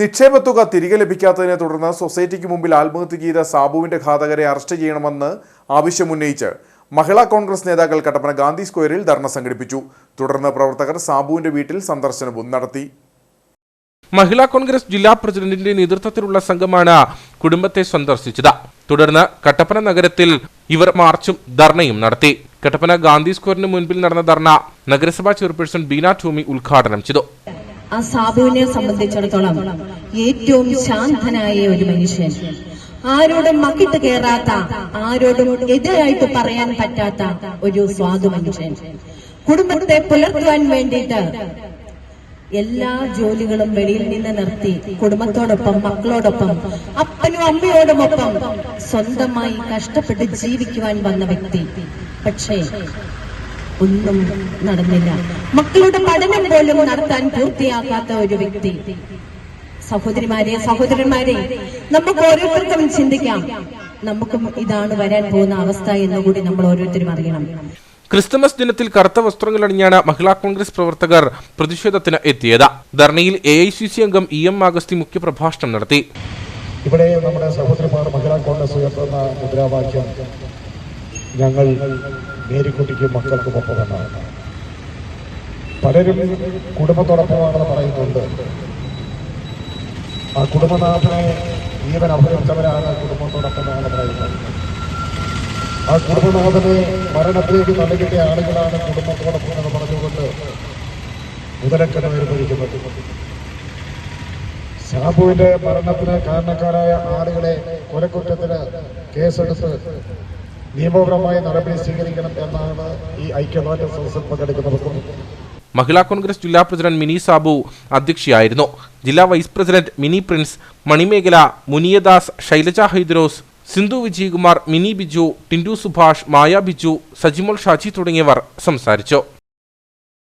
നിക്ഷേപത്തുക തിരികെ ലഭിക്കാത്തതിനെ തുടർന്ന് സൊസൈറ്റിക്ക് മുമ്പിൽ ആത്മഹത്യ ചെയ്ത സാബുവിന്റെ ഘാതകരെ അറസ്റ്റ് ചെയ്യണമെന്ന് ആവശ്യമുന്നയിച്ച് മഹിളാ കോൺഗ്രസ് നേതാക്കൾ കട്ടപ്പന ഗാന്ധി സ്ക്വയറിൽ ധർണ സംഘടിപ്പിച്ചു. തുടർന്ന് പ്രവർത്തകർ സാബുവിന്റെ വീട്ടിൽ സന്ദർശനവും നടത്തി. മഹിളാ കോൺഗ്രസ് ജില്ലാ പ്രസിഡന്റിന്റെ നേതൃത്വത്തിലുള്ള സംഘമാണ് കുടുംബത്തെ സന്ദർശിച്ചത്. തുടർന്ന് കട്ടപ്പന നഗരത്തിൽ ഇവർ മാർച്ചും ധർണയും നടത്തി. കട്ടപ്പന ഗാന്ധി സ്ക്വയറിന് മുൻപിൽ നടന്ന ധർണ നഗരസഭാ ചെയർപേഴ്സൺ ബീന ടോമി ഉദ്ഘാടനം ചെയ്തു. ആ സാബുവിനെ സംബന്ധിച്ചിടത്തോളം ഏറ്റവും ശാന്തനായ ഒരു മനുഷ്യൻ. ആരോടും മക്കിട്ട് കയറാത്ത ആരോടും എതിരായിട്ട് പറയാൻ പറ്റാത്ത ഒരു സ്വാദു മനുഷ്യൻ. കുടുംബത്തെ പുലർത്തുവാൻ വേണ്ടിയിട്ട് എല്ലാ ജോലികളും വെളിയിൽ നിന്ന് നിർത്തി കുടുംബത്തോടൊപ്പം മക്കളോടൊപ്പം അപ്പനും അമ്മയോടുമൊപ്പം സ്വന്തമായി കഷ്ടപ്പെട്ട് ജീവിക്കുവാൻ വന്ന വ്യക്തി. പക്ഷേ ഒന്നും നടന്നില്ല. മക്കളുടെ പഠനം പോലും നടത്താൻ പൂർത്തിയാക്കാത്ത ഒരു വ്യക്തി. സഹോദരിമാരെ സഹോദരന്മാരെ നമുക്ക് ഓരോരുത്തർക്കും ചിന്തിക്കാം. നമുക്കും ഇതാണ് വരാൻ പോകുന്ന അവസ്ഥ എന്നുകൂടി നമ്മൾ ഓരോരുത്തരും അറിയണം. ക്രിസ്തുമസ് ദിനത്തിൽ കറുത്ത വസ്ത്രങ്ങൾ അണിഞ്ഞാണ് മഹിളാ കോൺഗ്രസ് പ്രവർത്തകർ പ്രതിഷേധത്തിന് എത്തിയത്. ധർണയിൽ എ ഐ സി സി അംഗം ഇ എം ആഗസ്തി മുഖ്യപ്രഭാഷണം നടത്തി. ഇവിടെ നമ്മുടെ സഹോദരിമാർ മഹിളാ കോൺഗ്രസ് ഉയർത്തുന്ന മുദ്രാവാക്യം ഞങ്ങൾ മേരിക്കുട്ടിക്കും മക്കൾക്കും ഒപ്പമെന്നാണ് പലരും കുടുംബത്തോടൊപ്പമാണെന്ന് പറയുന്നുണ്ട്. ആ കുടുംബനാഥനെ ജീവൻ അഭയച്ചവരാണ് കുടുംബത്തോടൊപ്പമാണെന്ന് പറയുന്നത്. ആ കുടുംബനാഥനെ മരണത്തിലേക്ക് തള്ളിക്കിട്ടിയ ആളുകളാണ് കുടുംബത്തോടൊപ്പം എന്ന് പറഞ്ഞുകൊണ്ട് മുതലക്കട നിർവഹിക്കുന്നത്. ഷാബുവിന്റെ മരണത്തിന് കാരണക്കാരായ ആളുകളെ കൊലക്കുറ്റത്തിന് കേസെടുത്ത് നിയമപരമായ നടപടി സ്വീകരിക്കണം എന്നാണ് ഈ ഐക്യദാർഢ്യ സദസ്സിൽ പങ്കെടുക്കുന്നവർക്കും മഹിളാ കോൺഗ്രസ് ജില്ലാ പ്രസിഡന്റ് മിനി സാബു അധ്യക്ഷയായിരുന്നു. ജില്ലാ vice president Mini Prince Manimekhala Muniyadas Shailaja Hydros Sindhu Vijayakumar Mini Biju Tindu Subhash Maya Biju Sajimol Shaji തുടങ്ങിയവർ സംസാരിച്ചു.